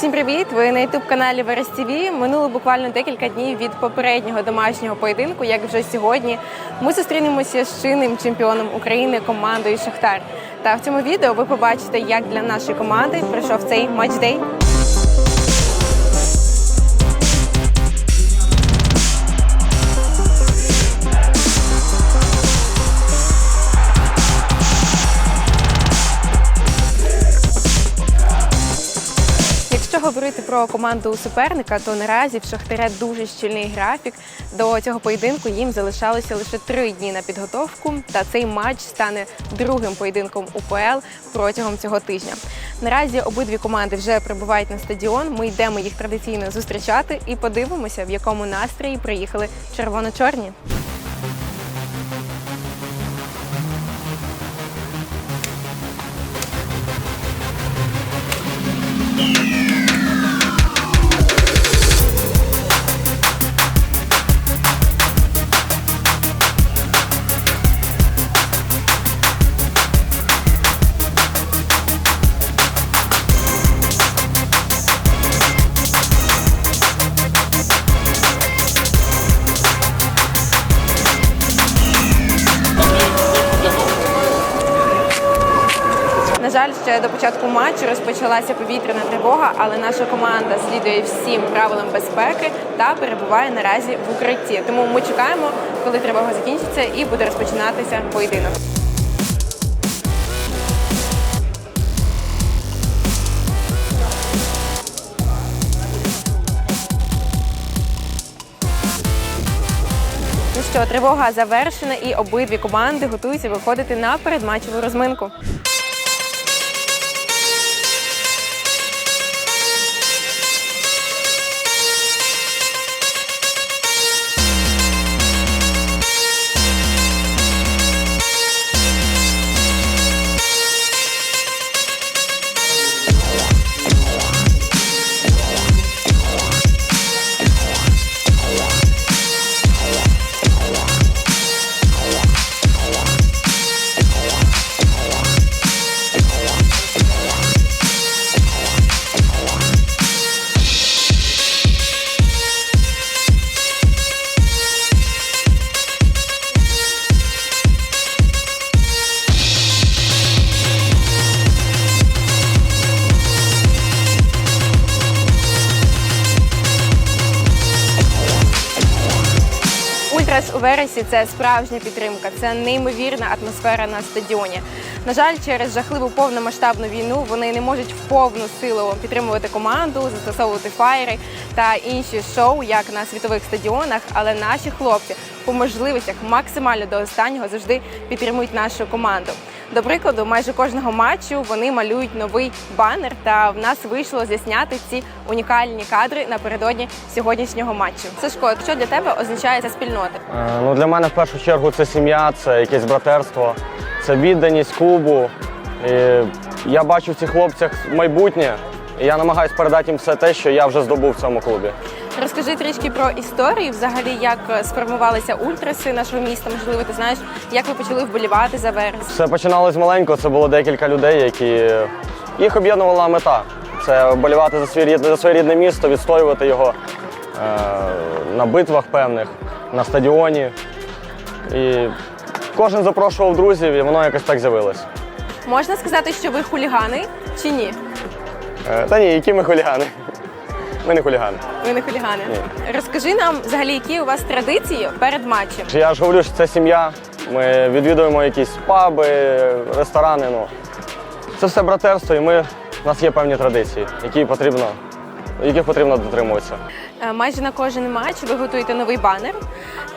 Всім привіт! Ви на youtube каналі Верес. Минуло буквально декілька днів від попереднього домашнього поєдинку. Як вже сьогодні ми зустрінемося з чинним чемпіоном України командою Шахтар. Та в цьому відео ви побачите, як для нашої команди пройшов цей матчдей. Говорити про команду суперника, то наразі в Шахтаря дуже щільний графік. До цього поєдинку їм залишалося лише три дні на підготовку, та цей матч стане другим поєдинком УПЛ протягом цього тижня. Наразі обидві команди вже прибувають на стадіон. Ми йдемо їх традиційно зустрічати і подивимося, в якому настрої приїхали червоно-чорні. Матчу розпочалася повітряна тривога, але наша команда слідує всім правилам безпеки та перебуває наразі в укритті. Тому ми чекаємо, коли тривога закінчиться, і буде розпочинатися поєдинок. Ну що, тривога завершена, і обидві команди готуються виходити на передматчеву розминку. Вересі це справжня підтримка, це неймовірна атмосфера на стадіоні. На жаль, через жахливу повномасштабну війну вони не можуть в повну силу підтримувати команду, застосовувати фаєри та інші шоу, як на світових стадіонах. Але наші хлопці по можливостях максимально до останнього завжди підтримують нашу команду. До прикладу, майже кожного матчу вони малюють новий банер, та в нас вийшло засняти ці унікальні кадри напередодні сьогоднішнього матчу. Сашко, що для тебе означає ця спільнота? Е, Ну, для мене в першу чергу це сім'я, це якесь братерство, це відданість клубу. І я бачу в цих хлопцях майбутнє, і я намагаюся передати їм все те, що я вже здобув в цьому клубі. Розкажи трішки про історію, взагалі, як е, сформувалися ультраси нашого міста. Можливо, ти знаєш, як ви почали вболівати за Верес. Все починалось маленько, це було декілька людей, які їх об'єднувала мета. Це вболівати за своє рідне, за своє рідне місто, відстоювати його е, на битвах певних, на стадіоні. І кожен запрошував друзів, і воно якось так з'явилось. Можна сказати, що ви хулігани чи ні? Е, та ні, які ми хулігани. Ми не хулігани. Ви не хулігани. Розкажи нам взагалі, які у вас традиції перед матчем. Я ж говорю, що це сім'я. Ми відвідуємо якісь паби, ресторани. Ну. Це все братерство, і ми, у нас є певні традиції, які потрібно, яких потрібно дотримуватися. Е, Майже на кожен матч ви готуєте новий банер.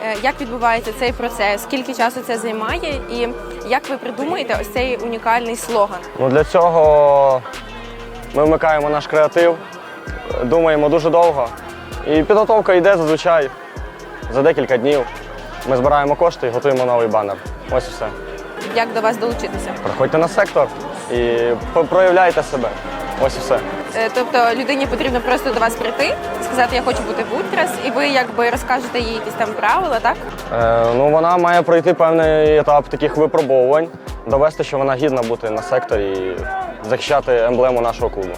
Е, Як відбувається цей процес? Скільки часу це займає? І як ви придумуєте ось цей унікальний слоган? Ну, для цього ми вмикаємо наш креатив, думаємо дуже довго. І підготовка йде зазвичай за декілька днів. Ми збираємо кошти і готуємо новий банер. Ось і все. Як до вас долучитися? Приходьте на сектор і проявляйте себе. Ось і все. Е, Тобто людині потрібно просто до вас прийти, сказати, я хочу бути в Ультрас, і ви якби розкажете їй якісь там правила, так? Е, ну, вона має пройти певний етап таких випробовувань, довести, що вона гідна бути на секторі і захищати емблему нашого клубу.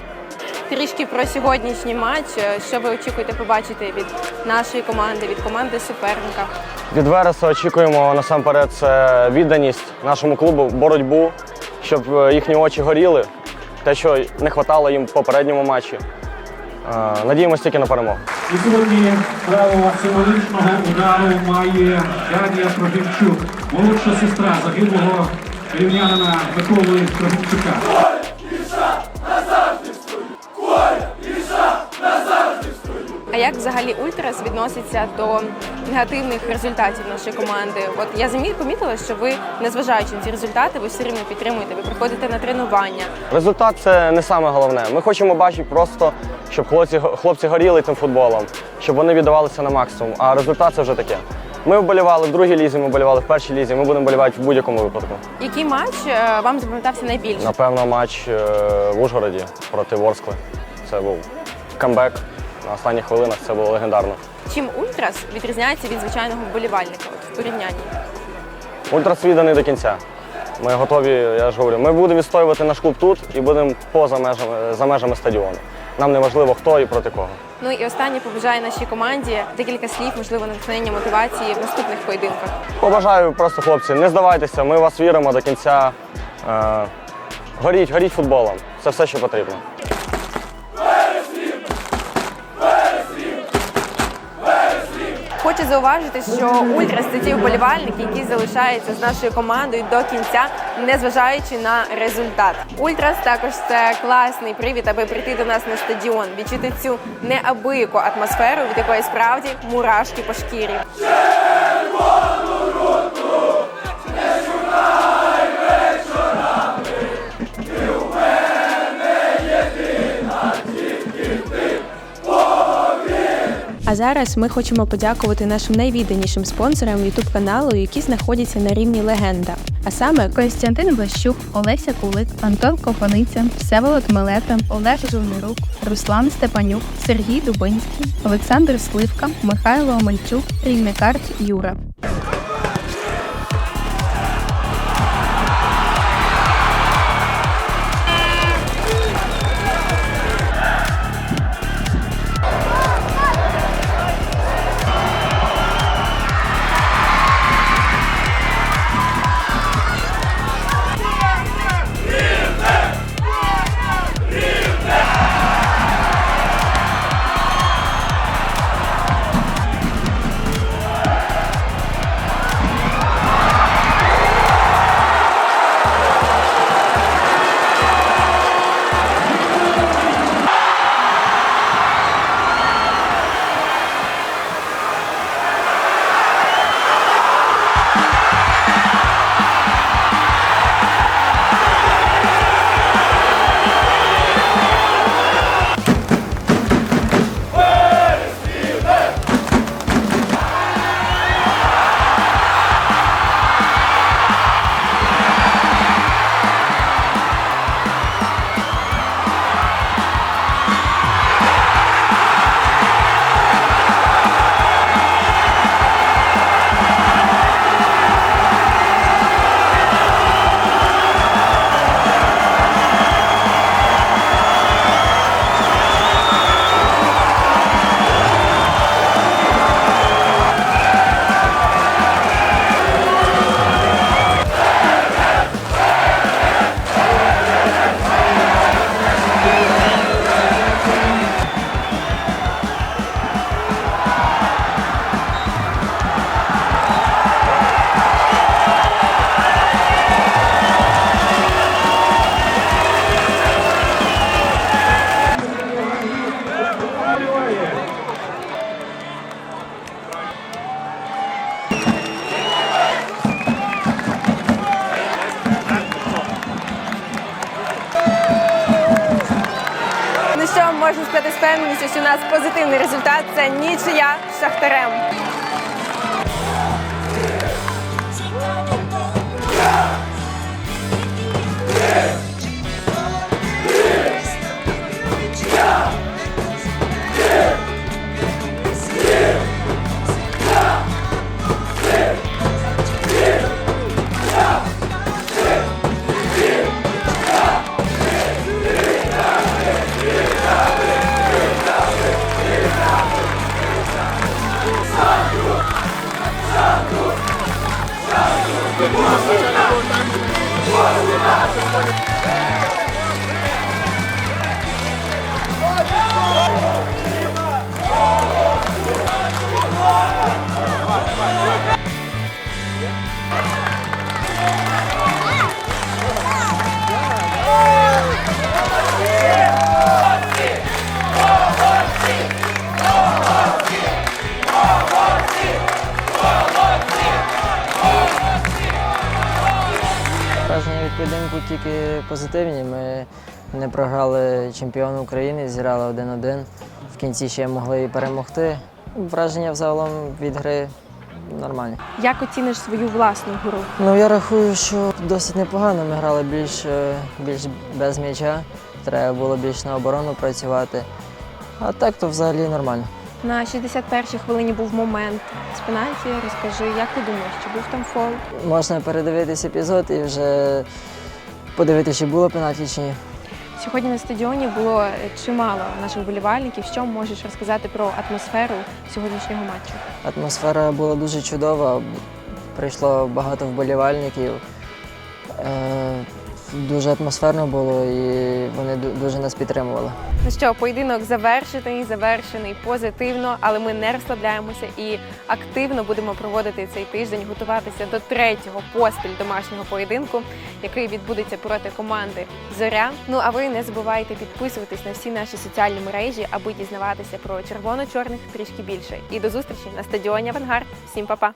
Трішки про сьогоднішній матч. Е, Що ви очікуєте побачити від нашої команди, від команди суперника? Від Вереса очікуємо насамперед це відданість нашому клубу, боротьбу, щоб е, їхні очі горіли, те, що не вистачало їм в попередньому матчі. Е, Надіємося тільки на перемогу. І сьогодні право символічного удару має Дар'я Трохимчук, молодша сестра загиблого рівнянина Миколи Трохимчука. А як взагалі Ультрас відноситься до негативних результатів нашої команди? От я замі- помітила, що ви, незважаючи на ці результати, ви все рівно підтримуєте, ви приходите на тренування. Результат це не саме головне. Ми хочемо бачити просто, щоб хлопці, хлопці горіли цим футболом, щоб вони віддавалися на максимум. А результат це вже таке. Ми вболівали в другій лізі, ми вболівали в першій лізі. Ми будемо вболівати в будь-якому випадку. Який матч е, вам запам'ятався найбільше? Напевно, матч е, в Ужгороді проти Ворскли. Це був камбек. На останніх хвилинах це було легендарно. Чим Ультрас відрізняється від звичайного вболівальника от, в порівнянні? Ультрас відданий до кінця. Ми готові, я ж говорю, ми будемо відстоювати наш клуб тут і будемо поза межами, за межами стадіону. Нам не важливо, хто і проти кого. Ну і останнє побажаю нашій команді декілька слів, можливо, натхнення мотивації в наступних поєдинках. Побажаю просто, хлопці, не здавайтеся, ми вас віримо до кінця. Е, горіть, горіть футболом. Це все, що потрібно. Хочу зауважити, що Ультрас це ті вболівальники, які залишаються з нашою командою до кінця, незважаючи на результат. Ультрас також це класний привід, аби прийти до нас на стадіон, відчути цю неабияку атмосферу, від якої справді мурашки по шкірі. А зараз ми хочемо подякувати нашим найвідданішим спонсорам youtube каналу, які знаходяться на рівні легенда. А саме Костянтин Ващук, Олеся Кулик, Антон Копаниця, Всеволод Мелета, Олег Жовнирук, Руслан Степанюк, Сергій Дубинський, Олександр Сливка, Михайло Омельчук, Рівникарт Юра. Можна сказати з певністю, що у нас позитивний результат це нічия з шахтарем. Vai, vai, vai. Тільки позитивні. Ми не програли чемпіону України, зіграли 1-1. В кінці ще могли і перемогти. Враження взагалом від гри нормальні. Як оціниш свою власну гру? Ну я рахую, що досить непогано. Ми грали більш, більш без м'яча. Треба було більш на оборону працювати. А так то взагалі нормально. На 61-й хвилині був момент з пенальті. Розкажи, як ти думаєш, чи був там фол? Можна передивитись епізод і вже подивитися, чи було пенальті чи ні. Сьогодні на стадіоні було е, чимало наших вболівальників. Що можеш розказати про атмосферу сьогоднішнього матчу? Атмосфера була дуже чудова. Прийшло багато вболівальників. Дуже атмосферно було і вони дуже нас підтримували. Ну що, поєдинок завершений, завершений позитивно, але ми не розслабляємося і активно будемо проводити цей тиждень, готуватися до третього поспіль домашнього поєдинку, який відбудеться проти команди Зоря. Ну а ви не забувайте підписуватись на всі наші соціальні мережі, аби дізнаватися про червоно-чорних трішки більше. І до зустрічі на стадіоні Авангард. Всім па-па!